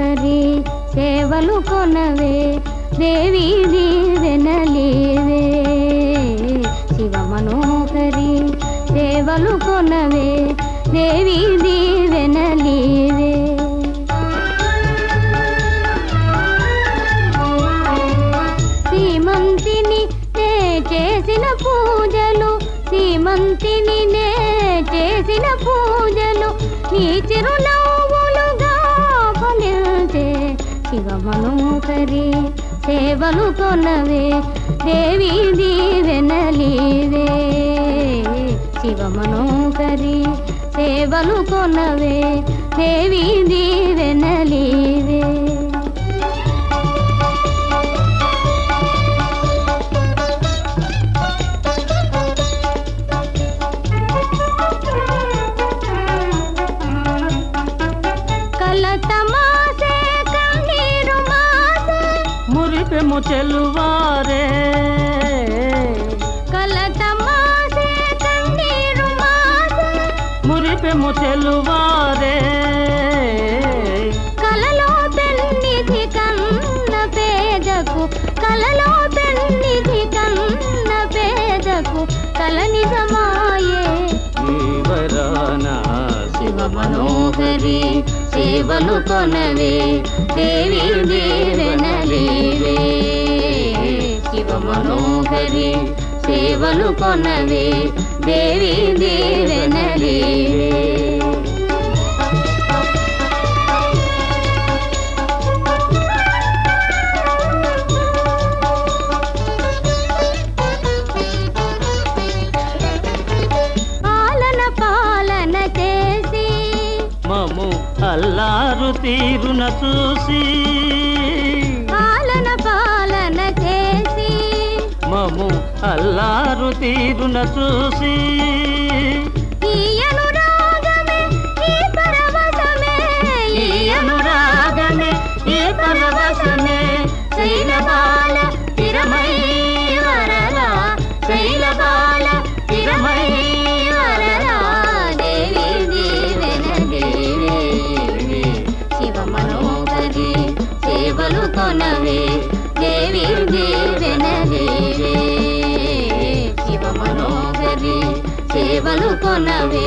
మనోహరి సేవలు కొనవే దేవి దీవెనలేవే శివ మనోహరి సేవలు కొనవే దేవి దీవెనలేవే సీమంతిని నే చేసిన పూజలు సీమంతిని నే చేసిన పూజలు నీ చిరునవ్వు మనోహరి సేవలు కొనవే దేవి దీవెనలీవే శివ మనోహరి సేవలు కొనవే దేవి దీవెనలీవే కన్నీరు మాసే మురిపెము చెల్లువారే కలలో పెన్నిధి కన్న పేదకు కలలో పెన్నిధి కన్న పేదకు కల నిజమాయే. శివ మనోహరి సేవలు కొనవే. దేవి దేవనలేవే మనోహరి సేవలు కొనవే దేవి దేవనలేవే పాలన పాలన చేసి మము అల్లారు తీరున చూసి మము అల్లారు తీరున చూసి సేవలు కొనవే.